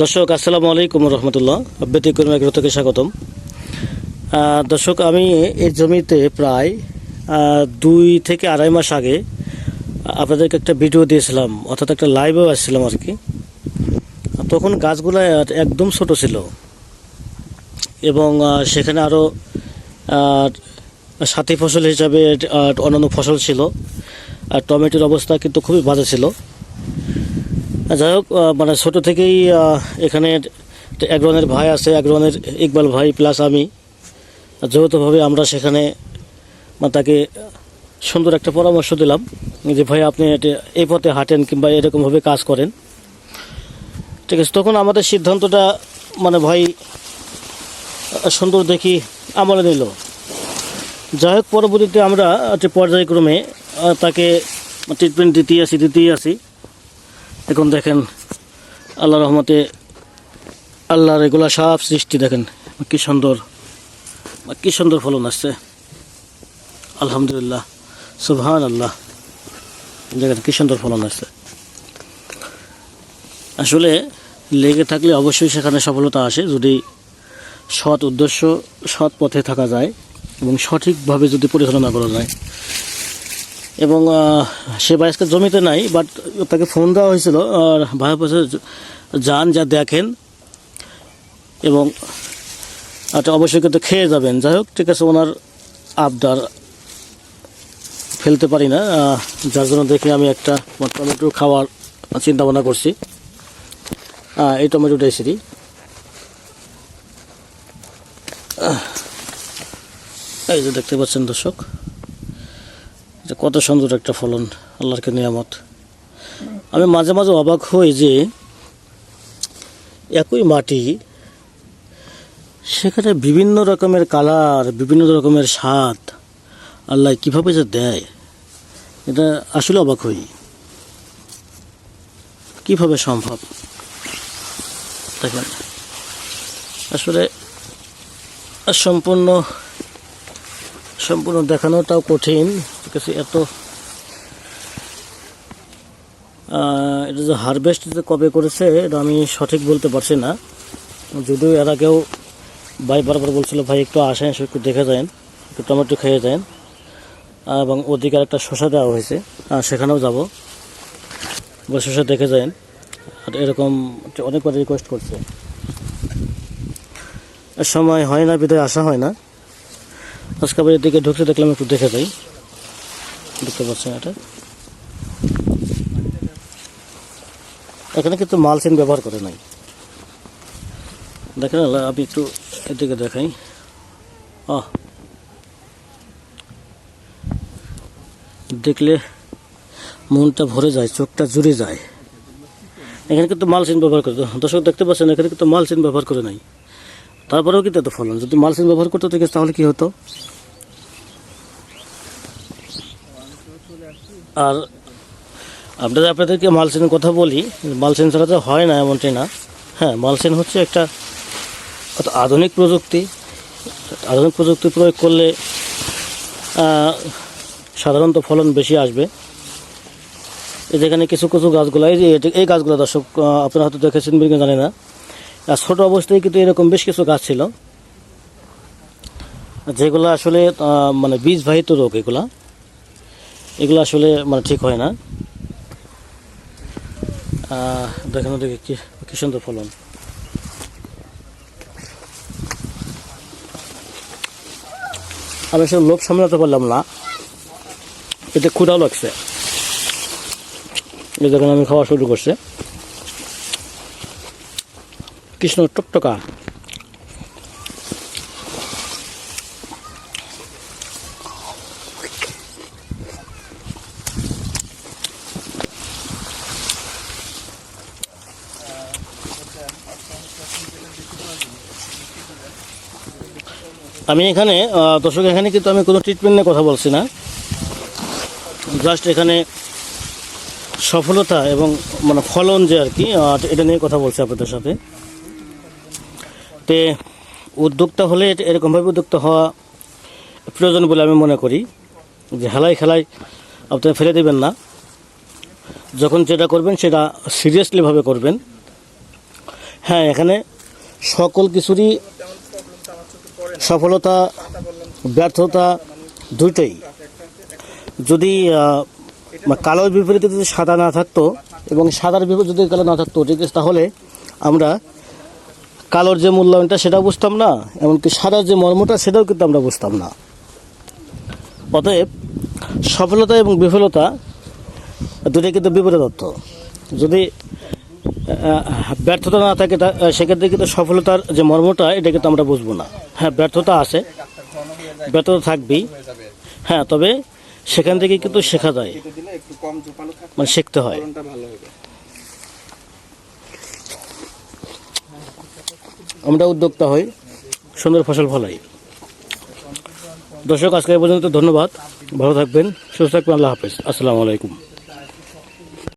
দর্শক, আসসালামু আলাইকুম রহমতুল্লাহ। ব্যতিক্রম এগ্রো থেকে স্বাগতম। দর্শক, আমি এই জমিতে প্রায় দুই থেকে আড়াই মাস আগে, আপনাদেরকে একটা ভিডিও দিয়েছিলাম, অর্থাৎ একটা লাইভেও আসছিলাম আর কি। তখন গাছগুলো একদম ছোট ছিল। এবং সেখানে আরও সাথী ফসল হিসাবে অন্যান্য ফসল ছিল। আর টমেটোর অবস্থা কিন্তু খুবই বাজে ছিল। যাই হোক মানে ছোটো থেকেই এখানে এক রনের ভাই আছে এক রনের ইকবাল ভাই প্লাস আমি। যৌথভাবে আমরা সেখানে মানে তাকে সুন্দর একটা পরামর্শ দিলাম যে, ভাই, আপনি এই পথে হাঁটেন কিংবা এরকমভাবে কাজ করেন। ঠিক আছে, তখন আমাদের সিদ্ধান্তটা মানে ভাই, সুন্দর দেখি আমলে নিল। যাই হোক, পরবর্তীতে আমরা পর্যায়ক্রমে তাকে ট্রিটমেন্ট দিতেই আসি দিতেই আসি। এখন দেখেন আল্লাহ রহমতে আল্লাহর এগুলা সব সৃষ্টি দেখেন, কি সুন্দর কি সুন্দর ফলন আসছে। আলহামদুলিল্লাহ সুবহান আল্লাহ দেখেন কি সুন্দর ফলন আসছে। আসলে লেগে থাকলে অবশ্যই সেখানে সফলতা আসে যদি সৎ উদ্দেশ্য, সৎ পথে থাকা যায় এবং সঠিকভাবে যদি পরিচালনা করা যায়। এবং সে বাইসকে জমিতে নাই বাট তাকে ফোন দেওয়া হয়েছিল, আর ভাই পাশে যান, যা দেখেন, এবং আচ্ছা অবশ্যই কিন্তু খেয়ে যাবেন। যাই হোক, ঠিক আছে, ওনার আবদার ফেলতে পারি না যার জন্য দেখে আমি একটা টমেটো খাওয়ার চিন্তা ভাবনা করছি এই টমেটোটাই সিরি এই যে দেখতে পাচ্ছেন দর্শক। কত সুন্দর একটা ফলন আল্লাহরকে নিয়ামত। আমি মাঝে মাঝে অবাক হই যে একই মাটি সেখানে বিভিন্ন রকমের কালার, বিভিন্ন রকমের স্বাদ আল্লাহ কীভাবে যে দেয়, এটা আসলে অবাক হই। কীভাবে সম্ভব? দেখেন, আসলে সম্পূর্ণ সম্পূর্ণ দেখানোটাও কঠিন। ঠিক আছে এত এটা যে হারভেস্ট যে কবে করেছে, এটা আমি সঠিক বলতে পারছি না। যদিও এর আগেও ভাই বারবার বলছিল, ভাই, একটু আসেন একটু দেখে যান, একটু টমেটো খেয়ে যান। এবং ওদিকে একটা শসা দেওয়া হয়েছে সেখানেও যাব। শসা দেখে যান। আর এরকম অনেকবার রিকোয়েস্ট করছে। সময় হয় না, বিদায় আসা হয় না। আজকে আবার এদিকে ঢুকতে দেখলাম একটু দেখে যাই। দেখতে পাচ্ছেন এটা। এখানে কিন্তু মালচিন ব্যবহার করে নাই। দেখেন আমি একটু এদিকে দেখাই। আহ। দেখলে মনটা ভরে যায়, চোখটা জুড়ে যায়। এখানে কিন্তু মালচিন ব্যবহার করে দর্শক দেখতে পাচ্ছেন, এখানে কিন্তু মালচিন ব্যবহার করে নাই। তারপরেও কিন্তু এত ফলন। যদি মালচিন ব্যবহার করতে তাহলে কি হতো? আর আপনাদের, আপনাদেরকে মালচিনের কথা বলি মালচিন ছাড়া তো হয় না এমনটি না। হ্যাঁ মালচিন হচ্ছে একটা আধুনিক প্রযুক্তি। আধুনিক প্রযুক্তি প্রয়োগ করলে সাধারণত ফলন বেশি আসবে। যেখানে কিছু কিছু গাছগুলো এই যে, এই গাছগুলো দর্শক আপনারা হয়তো দেখেছেন বিজ্ঞান জানে না। আর ছোট অবস্থায় কিন্তু এরকম বেশ কিছু গাছ ছিল, যেগুলো আসলে মানে বীজবাহিত রোগ এগুলা। এগুলো আসলে মানে ঠিক হয় না। দেখেন ওদিকে কি সুন্দর ফলন। আমি আসলে লোভ সামলাতে পারলাম না। এতে ক্ষুধাও লাগছে। এই যখন আমি খাওয়া শুরু করছে। কৃষ্ণ টকটকা। আমি এখানে দর্শক, এখানে কিন্তু আমি কোনো ট্রিটমেন্ট নিয়ে কথা বলছি না। জাস্ট এখানে সফলতা এবং মানে ফলন যে আর কি এটা নিয়ে কথা বলছি আপনাদের সাথে। তে উদ্যোক্তা হলে এরকমভাবে উদ্যোক্তা হওয়া প্রয়োজন বলে আমি মনে করি। যে হেলায় খেলায় আপনারা ফেলে দেবেন না। যখন যেটা করবেন সেটা সিরিয়াসলিভাবে করবেন। হ্যাঁ এখানে সকল কিছুরই সফলতা, ব্যর্থতা দুইটাই। যদি কালোর বিপরীতে যদি সাদা না থাকতো এবং সাদার বিপরীতে যদি কালো না থাকতো, ঠিক আছে, তাহলে আমরা কালোর যে মূল্যায়নটা সেটা বুঝতাম না, এমনকি সাদার যে মর্মটা সেটাও কিন্তু আমরা বুঝতাম না। অতএব সফলতা এবং বিফলতা দুটোই কিন্তু বিপরীত অর্থ যদি ব্যর্থতা না থাকে তা- সেক্ষেত্রে কিন্তু সফলতার যে মর্মটা, এটা কিন্তু আমরা বুঝব না। হ্যাঁ ব্যর্থতা আছে। ব্যর্থতা থাকবেই। হ্যাঁ তবে সেখান থেকে কিন্তু শেখা যায়। মানে শিখতে হয়। আমরা উদ্যোক্তা হই, সুন্দর ফসল ফলাই। দর্শক, আজকে পর্যন্ত ধন্যবাদ। ভালো থাকবেন, সুস্থ থাকবেন, আল্লাহ হাফেজ। আসসালামু আলাইকুম।